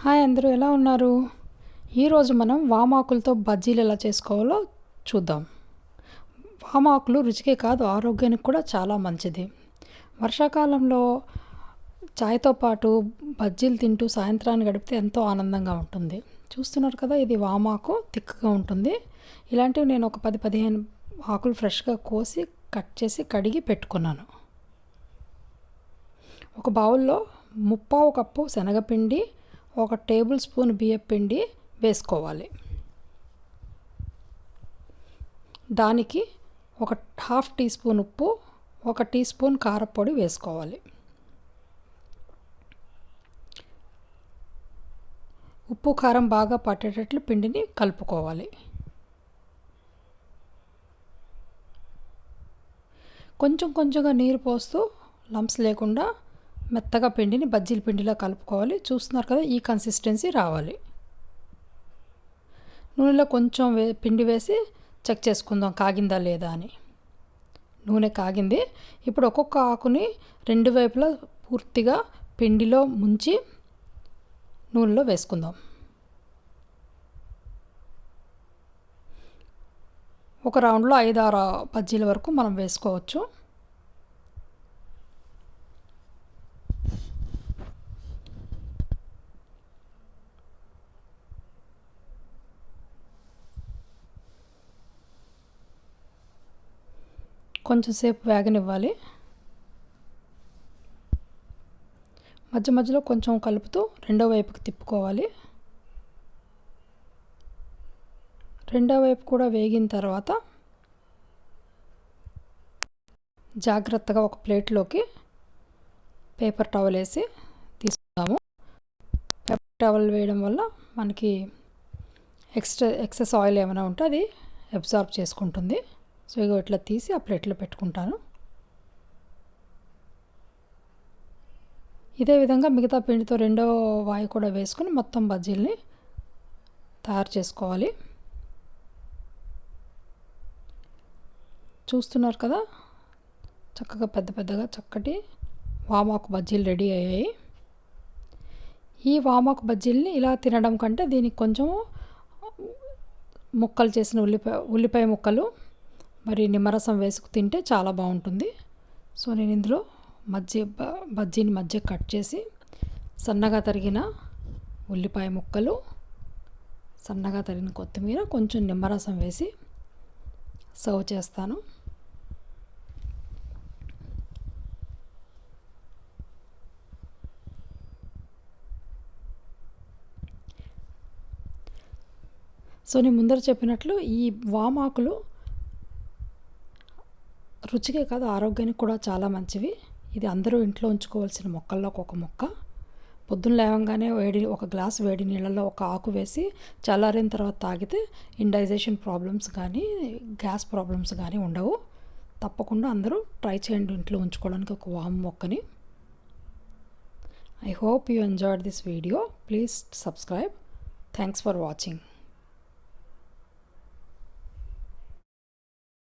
Hi అందరూ ఎలా ఉన్నారు? ఈరోజు మనం వామాకులతో బజ్జీలు ఎలా చేసుకోవాలో చూద్దాం. వామాకులు రుచికే కాదు ఆరోగ్యానికి కూడా చాలా మంచిది. వర్షాకాలంలో చాయ్తో పాటు బజ్జీలు తింటూ సాయంత్రాన్ని గడిపితే ఎంతో ఆనందంగా ఉంటుంది. చూస్తున్నారు కదా ఇది వామాకు తిక్కగా ఉంటుంది. ఇలాంటివి నేను ఒక పది పదిహేను ఆకులు ఫ్రెష్గా కోసి కట్ చేసి కడిగి పెట్టుకున్నాను. ఒక బౌల్లో ముప్పావు కప్పు శనగపిండి ఒక టేబుల్ స్పూన్ బియ్యం పిండి వేసుకోవాలి. దానికి ఒక హాఫ్ టీ స్పూన్ ఉప్పు ఒక టీ స్పూన్ కారపొడి వేసుకోవాలి. ఉప్పు కారం బాగా పట్టేటట్లు పిండిని కలుపుకోవాలి. కొంచెం కొంచెంగా నీరు పోస్తూ లంప్స్ లేకుండా మెత్తగా పిండిని బజ్జీల పిండిలా కలుపుకోవాలి. చూస్తున్నారు కదా ఈ కన్సిస్టెన్సీ రావాలి. నూనెలో కొంచెం వే పిండి వేసి చెక్ చేసుకుందాం కాగిందా లేదా అని. నూనె కాగింది. ఇప్పుడు ఒక్కొక్క ఆకుని రెండు వైపులా పూర్తిగా పిండిలో ముంచి నూనెలో వేసుకుందాం. ఒక రౌండ్లో ఐదు ఆరు బజ్జీల వరకు మనం వేసుకోవచ్చు. కొంచెం సేపు వేగనివ్వాలి. మధ్య మధ్యలో కొంచెం కలుపుతూ రెండో వైపుకి తిప్పుకోవాలి. రెండో వైపు కూడా వేగిన తర్వాత జాగ్రత్తగా ఒక ప్లేట్లోకి పేపర్ టవల్ వేసి తీసుకుందాము. పేపర్ టవల్ వేయడం వల్ల మనకి ఎక్స్ట్రా ఎక్సెస్ ఆయిల్ ఏమైనా ఉంటే అది అబ్జార్బ్ చేసుకుంటుంది. సో ఇక ఇట్లా తీసి ఆ ప్లేట్లో పెట్టుకుంటాను. ఇదే విధంగా మిగతా పిండితో రెండో వాయి కూడా వేసుకుని మొత్తం బజ్జీల్ని తయారు చేసుకోవాలి. చూస్తున్నారు కదా? చక్కగా పెద్ద పెద్దగా చక్కటి వామాకు బజ్జీలు రెడీ అయ్యాయి. ఈ వామాకు బజ్జీల్ని ఇలా తినడం కంటే దీనికి కొంచెం ముక్కలు చేసిన ఉల్లిపాయ ఉల్లిపాయ ముక్కలు మరి నిమ్మరసం వేసుకు తింటే చాలా బాగుంటుంది. సో నేను ఇందులో మధ్య బజ్జీని మధ్య కట్ చేసి సన్నగా తరిగిన ఉల్లిపాయ ముక్కలు సన్నగా తరిగిన కొత్తిమీర కొంచెం నిమ్మరసం వేసి సర్వ్ చేస్తాను. సో నేను ముందర చెప్పినట్లు ఈ వామాకులు రుచికే కాదు ఆరోగ్యానికి కూడా చాలా మంచివి. ఇది అందరూ ఇంట్లో ఉంచుకోవాల్సిన మొక్కల్లో ఒక మొక్క. పొద్దున్న లేవంగానే వేడి ఒక గ్లాస్ వేడి నీళ్ళలో ఒక ఆకు వేసి చల్లారిన తర్వాత తాగితే ఇండైజేషన్ ప్రాబ్లమ్స్ కానీ గ్యాస్ ప్రాబ్లమ్స్ కానీ ఉండవు. తప్పకుండా అందరూ ట్రై చేయండి ఇంట్లో ఉంచుకోవడానికి ఒక వామ్ మొక్కని. I hope you enjoyed this video please subscribe thanks for watching